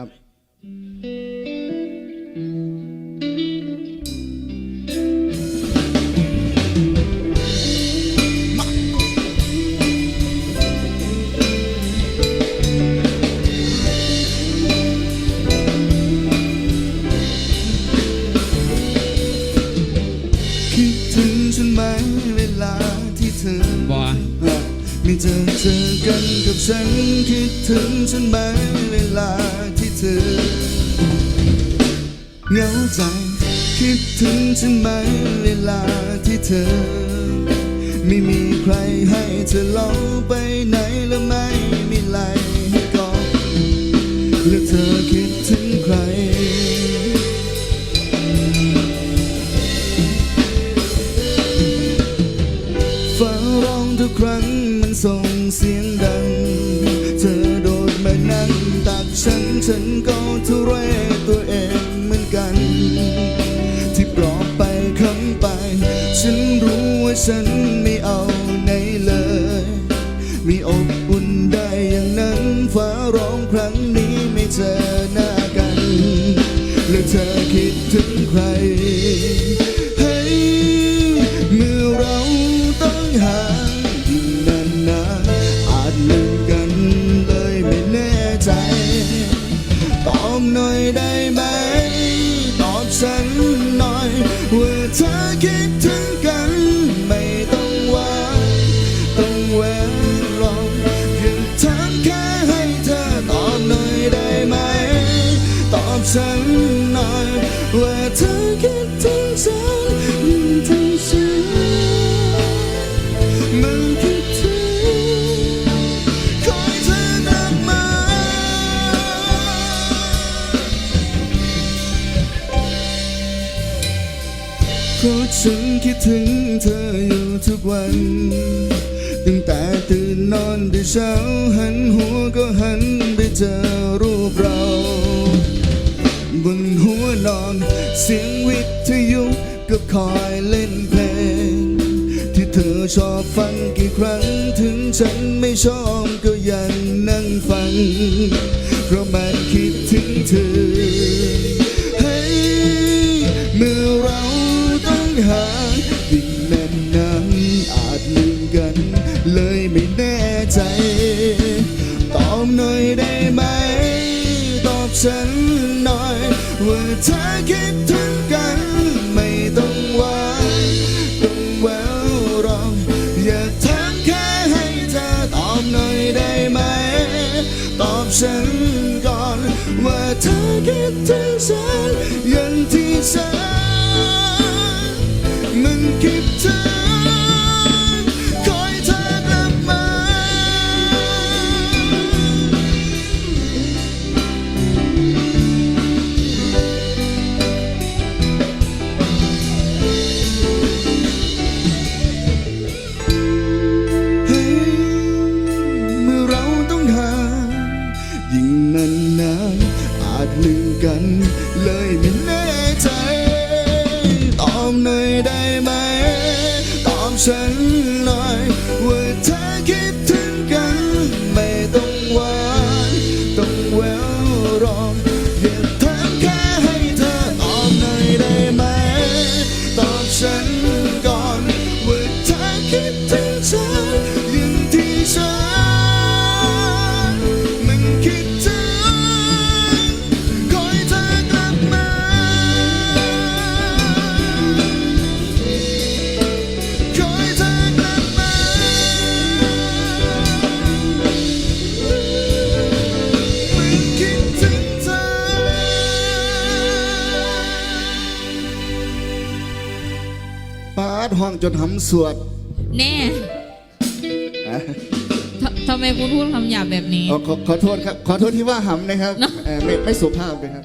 ครับ ไม่เจอเจอกันกับฉันคิดถึงฉันไหมเวลาที่เธอเหงาใจคิดถึงฉันไหมเวลาที่เธอ ไม่มีใครให้เธอลองไปไหนและไม่มีไหลให้กอดแล้วเธอคิดถึงใครฟ้าร้องทุกครั้งันส่งเสียงดัง เธอโดดมานั่งตักฉัน ฉันก็ทุเรศตัวเองเหมือนกัน ที่ปลอบไปคำไป ฉันรู้ว่าฉันไม่เอาไหนเลย มีอบอุ่นได้อย่างนั้นฟ้าร้องครั้งนี้ไม่เจอหน้ากัน แล้วเธอคิดถึงใคร หน่ เพราะฉันคิดถึงเธออยู่ทุกวัน ตั้งแต่ตื่นนอนแต่เช้าหันหัวก็หันไปเจอรูปเรา บนหัวนอนเสียงวิทยุก็คอยเล่นเพลง ที่เธอชอบฟังกี่ครั้งถึงฉันไม่ชอบก็ยังนั่งฟัง เพราะมันคิดถึงเธอ เฮ้ยเมื่อเรา หางยิ่งนานนานอาจลืมกัน เลยไม่แน่ใจ ตอบหน่อยได้ไหม ตอบฉันหน่อย ว่าเธอคิดถึงกัน ไม่ต้องหวานต้องแววรอกอย่ากถามแค่ให้เธอตอบหน่อยได้ไหม ตอบฉันก่อน ว่าเธอคิดถึงฉันอย่างที่ฉัน มันคิดถึงคอยเธอกลับมา เฮ้ยเมื่อเราต้องห่างยิ่งนานนานๆอาจลืมกันเลยไม่ ฉันหน่อยว่าเธอคิด ดห้องจนหำสวดแน่ททำไมคุณพูดคำหยาบแบบนี้ อ๋อขอขอโทษครับ ขอโทษที่ว่าหำนะครับเนอะ เอ่อไม่ไม่สุภาพเลยครับ